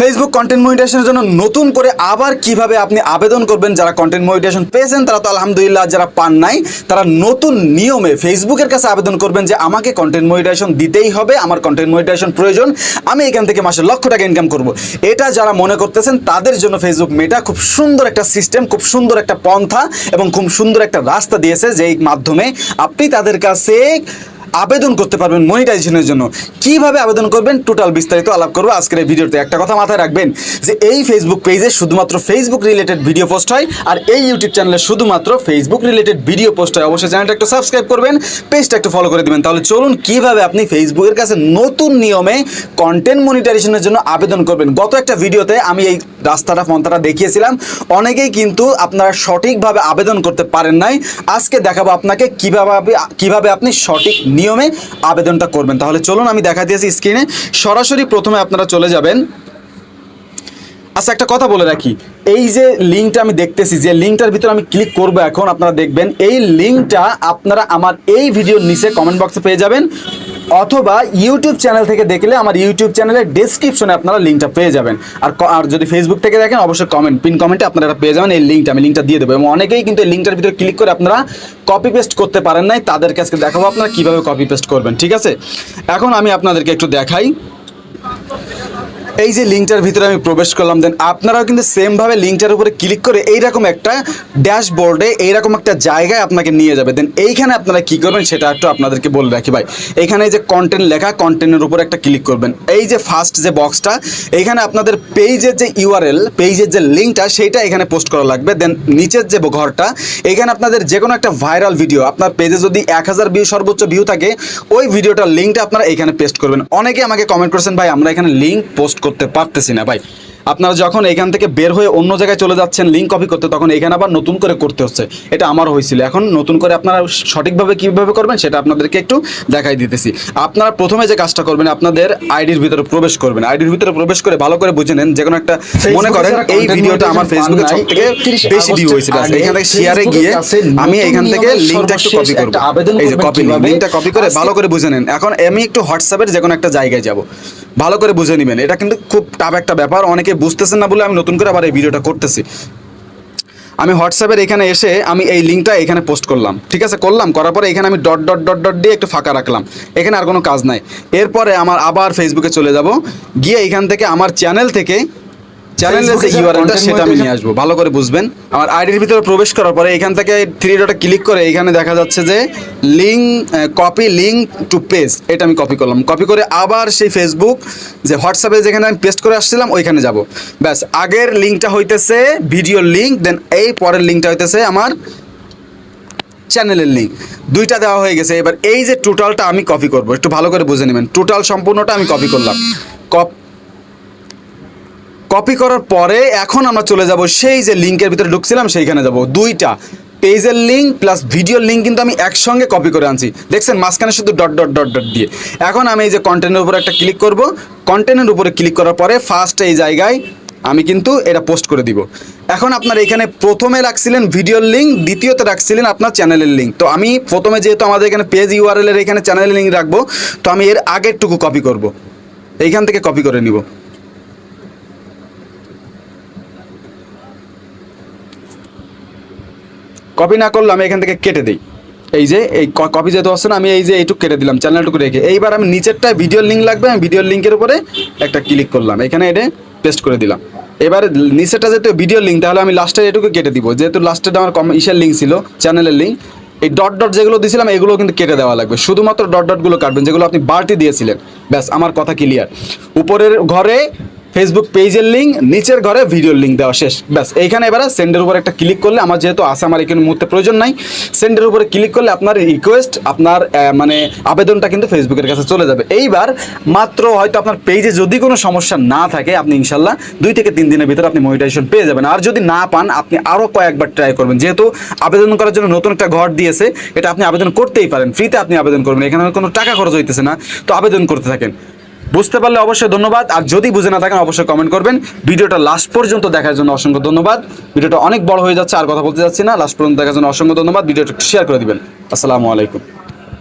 Facebook content মনিটাইজেশনের জন্য নতুন করে আবার কীভাবে আপনি আবেদন করবেন, যারা কন্টেন্ট মনিটাইজেশন পেয়েছেন, তারা তো আলহামদুলিল্লাহ যারা পান নাই, তারা নতুন নিয়মে ফেসবুকের কাছে আবেদন করবেন যে আমাকে কন্টেন্ট মনিটাইজেশন দিতেই হবে, আমার কন্টেন্ট মনিটাইজেশন প্রয়োজন, আমি এখান থেকে মাসে লক্ষ টাকা ইনকাম করব। এটা যারা মনে করতেছেন, তাদের জন্য ফেসবুক মেটা খুব সুন্দর একটা সিস্টেম খুব সুন্দর একটা পন্থা এবং খুব সুন্দর একটা রাস্তা দিয়েছে, যেই মাধ্যমে আপনি তাদের কাছে আবেদন করতে পারবেন মনিটাইজেশনের জন্য। কীভাবে আবেদন করবেন? টোটাল বিস্তারিত আলাপ করব আজকের এই ভিডিওতে। একটা কথা মাথায় রাখবেন যে এই ফেসবুক পেজে শুধুমাত্র ফেসবুক রিলেটেড ভিডিও পোস্ট হয় আর এই ইউটিউব চ্যানেলে শুধুমাত্র ফেসবুক রিলেটেড ভিডিও পোস্ট হয়। অবশ্যই চ্যানেলটা একটু সাবস্ক্রাইব করবেন পেজটা একটু ফলো করে দিবেন। তাহলে চলুন কীভাবে আপনি ফেসবুকের কাছে নতুন নিয়মে কন্টেন্ট মনিটাইজেশনের জন্য আবেদন করবেন। গত একটা ভিডিওতে আমি এই রাস্তাটা, পন্থাটা দেখিয়েছিলাম। অনেকেই কিন্তু আপনারা সঠিকভাবে আবেদন করতে পারেন নাই। আজকে দেখাবো আপনাকে কীভাবে কীভাবে আপনি সঠিক নিয়মে আবেদনটা করবেন। তাহলে চলুন আমি দেখা দিয়েছি স্ক্রিনে সরাসরি প্রথমে আপনারা চলে যাবেন। আচ্ছা একটা কথা বলে রাখি। এই যে লিঙ্কটা আমি দেখতেছি, যে লিঙ্কটার ভিতরে আমি ক্লিক করব এখন, আপনারা দেখবেন, এই লিঙ্কটা আপনারা আমার এই ভিডিওর নিচে কমেন্ট বক্সে পেয়ে যাবেন। অথবা ইউটিউব চ্যানেল থেকে দেখলে আমার ইউটিউব চ্যানেলের ডেসক্রিপশনে আপনারা লিঙ্কটা পেয়ে যাবেন। আর আর যদি ফেসবুক থেকে দেখেন, অবশ্যই কমেন্ট পিন কমেন্টে আপনারা এটা পেয়ে যাবেন, এই লিঙ্কটা আমি লিঙ্কটা দিয়ে দেবো। এবং অনেকেই কিন্তু এই লিঙ্কটার ভিতরে ক্লিক করে আপনারা কপি পেস্ট করতে পারেন নাই। তাদেরকে আজকে দেখাবো আপনারা কীভাবে কপি পেস্ট করবেন, ঠিক আছে? এখন আমি আপনাদেরকে একটু দেখাই। এই যে লিঙ্কটার ভিতরে আমি প্রবেশ করলাম দেন আপনারাও কিন্তু সেমভাবে লিঙ্কটার উপরে ক্লিক করে এইরকম একটা ড্যাশবোর্ডে এইরকম একটা জায়গায় আপনাকে নিয়ে যাবে। দেন এইখানে আপনারা কি করবেন সেটা একটু আপনাদেরকে বলে রাখি ভাই। এইখানে এই যে কন্টেন্ট লেখা কন্টেন্টের উপরে একটা ক্লিক করবেন। এই যে ফার্স্ট যে বক্সটা এইখানে আপনাদের পেজের যে ইউআরএল পেজের যে লিঙ্কটা সেইটা এখানে পোস্ট করা লাগবে। দেন নিচের যে ঘরটা, এখানে আপনাদের যে কোনো একটা ভাইরাল ভিডিও আপনার পেজে যদি এক হাজার ভিউ সর্বোচ্চ ভিউ থাকে, ওই ভিডিওটার লিঙ্কটা আপনারা এখানে পেস্ট করবেন। অনেকে আমাকে কমেন্ট করেছেন, ভাই, আমরা এখানে লিঙ্ক পোস্ট করতে পারতেছি না ভাই। আপনারা যখন এখান থেকে বের হয়ে অন্য জায়গায় চলে যাচ্ছেন লিঙ্ক কপি করতে তখন এখানে আবার নতুন করে করতে হচ্ছে। এটা আমার হয়েছিল। এখন নতুন করে আপনারা সঠিকভাবে কীভাবে করবেন সেটা আপনাদেরকে একটু দেখাই দিতেছি। আপনারা প্রথমে যে কাজটা করবেন আপনাদের আইডির ভিতরে প্রবেশ করবেন। আইডির ভিতরে প্রবেশ করে ভালো করে বুঝে নেন যে কোনো একটা মনে করেন এই ভিডিওটা আমার ফেসবুকে সব থেকে বেশি ভিউ হয়েছে ব্যাস। আগস্টের এখানে আগে শেয়ারে গিয়ে আমি এখান থেকে লিঙ্কটা একটু কপি করব। এই যে কপি? লিঙ্কটা কপি করে ভালো করে বুঝে নেন। এখন আমি একটু হোয়াটসঅ্যাপের যে কোনো একটা জায়গায় যাব। ভালো করে বুঝে নেবেন। এটা কিন্তু খুব টাফ একটা ব্যাপার। অনেকে বুঝতেছেন না বলে আমি নতুন করে আবার এই ভিডিওটা করতেছি। আমি হোয়াটসঅ্যাপের এখানে এসে আমি এই লিঙ্কটা এখানে পোস্ট করলাম। ঠিক আছে? করলাম, করার পরে এখানে আমি ডট ডট ডট ডট দিয়ে একটু ফাঁকা রাখলাম। এখানে আর কোনো কাজ নাই। এরপরে আমার আবার ফেসবুকে চলে যাব। গিয়ে এখান থেকে আমার চ্যানেল থেকে চ্যানেলের যে ইউআরএলটা সেটা আমি নিয়ে আসব। ভালো করে বুঝবেন। আমার আইডির ভিতরে প্রবেশ করার পরে এখান থেকে থ্রি ডটে ক্লিক করে এখানে দেখা যাচ্ছে যে link copy link to page এটা আমি কপি করলাম। কপি করে আবার সেই ফেসবুক যে হোয়াটসঅ্যাপে যেখানে আমি পেস্ট করে আসছিলাম ওইখানে যাব। ব্যাস আগের লিঙ্কটা হইতেছে ভিডিও লিঙ্ক দেন এই পরের লিঙ্কটা হইতেছে আমার চ্যানেলের লিঙ্ক দুইটা দেওয়া হয়ে গেছে। এবার এই যে টোটালটা আমি কপি করব। একটু ভালো করে বুঝে নেবেন। টোটাল সম্পূর্ণটা আমি কপি করলাম। কপ কপি করার পরে এখন আমরা চলে যাব সেই যে লিঙ্কের ভিতরে ঢুকছিলাম, সেইখানে যাব। দুইটা পেজের লিঙ্ক প্লাস ভিডিওর লিঙ্ক কিন্তু আমি একসঙ্গে কপি করে আনছি। দেখছেন, মাঝখানে শুধু ডট ডট ডট ডট দিয়ে। এখন আমি এই যে কন্টেন্টের উপরে একটা ক্লিক করব। কন্টেন্টের উপরে ক্লিক করার পরে ফার্স্ট এই জায়গায় আমি কিন্তু এটা পোস্ট করে দিব। এখন আপনার এখানে প্রথমে রাখছিলেন ভিডিওর লিঙ্ক দ্বিতীয়তে রাখছিলেন আপনার চ্যানেলের লিঙ্ক তো আমি প্রথমে যেহেতু আমাদের এখানে পেজ ইউআরএল এর এখানে চ্যানেলের লিঙ্ক রাখব, তো আমি এর আগেরটুকু কপি করব। এইখান থেকে কপি করে নিব। কপি না করলে আমি এখান থেকে কেটে দিই। এই যে, এই কপি যেহেতু আসছে না, আমি এই যে এইটুকু কেটে দিলাম চ্যানেলটুকু রেখে। এইবার আমি নিচেরটায় ভিডিওর লিঙ্ক লাগবে, আমি ভিডিওর লিঙ্কের উপরে একটা ক্লিক করলাম। এখানে এটা পেস্ট করে দিলাম। এবার নিচেরটা যেহেতু ভিডিওর লিঙ্ক তাহলে আমি লাস্টে এটুকু কেটে দিব। যেহেতু লাস্টেটা আমার কম ইসের লিঙ্ক ছিল চ্যানেলের লিঙ্ক এই ডট ডট যেগুলো দিয়েছিলাম এগুলো কিন্তু কেটে দেওয়া লাগবে। শুধুমাত্র ডট ডটগুলো কাটবেন, যেগুলো আপনি বাড়তি দিয়েছিলেন। ব্যাস, আমার কথা ক্লিয়ার উপরের ঘরে ফেসবুক পেজের লিঙ্ক নিচের ঘরে ভিডিওর লিঙ্ক দেওয়া শেষ। ব্যাস, এইখানে এবার সেন্ডের উপর একটা ক্লিক করলে, আমার যেহেতু আছে আমার এখানে মুহূর্তে প্রয়োজন নাই সেন্ডের উপরে ক্লিক করলে আপনার রিকোয়েস্ট আপনার মানে আবেদনটা কিন্তু ফেসবুকের কাছে চলে যাবে। এইবার মাত্র হয়তো আপনার পেজে যদি কোনো সমস্যা না থাকে, আপনি ইনশাল্লাহ দুই থেকে তিন দিনের ভিতরে আপনি মনিটাইজেশন পেয়ে যাবেন। আর যদি না পান, আপনি আরও কয়েকবার ট্রাই করবেন। যেহেতু আবেদন করার জন্য নতুন একটা ঘর দিয়েছে, এটা আপনি আবেদন করতেই পারেন। ফ্রিতে আপনি আবেদন করবেন। এখানে কোনো টাকা খরচ হইতেছে না। তো আবেদন করতে থাকেন। বুঝতে পারলে অবশ্যই ধন্যবাদ। আর যদি বুঝে না থাকেন, অবশ্যই কমেন্ট করবেন। ভিডিওটা লাস্ট পর্যন্ত দেখার জন্য অসংখ্য ধন্যবাদ। ভিডিওটা অনেক বড় হয়ে যাচ্ছে, আর কথা বলতে যাচ্ছি না। লাস্ট পর্যন্ত দেখার জন্য অসংখ্য ধন্যবাদ। ভিডিওটা শেয়ার করে দিবেন। আসসালামু আলাইকুম।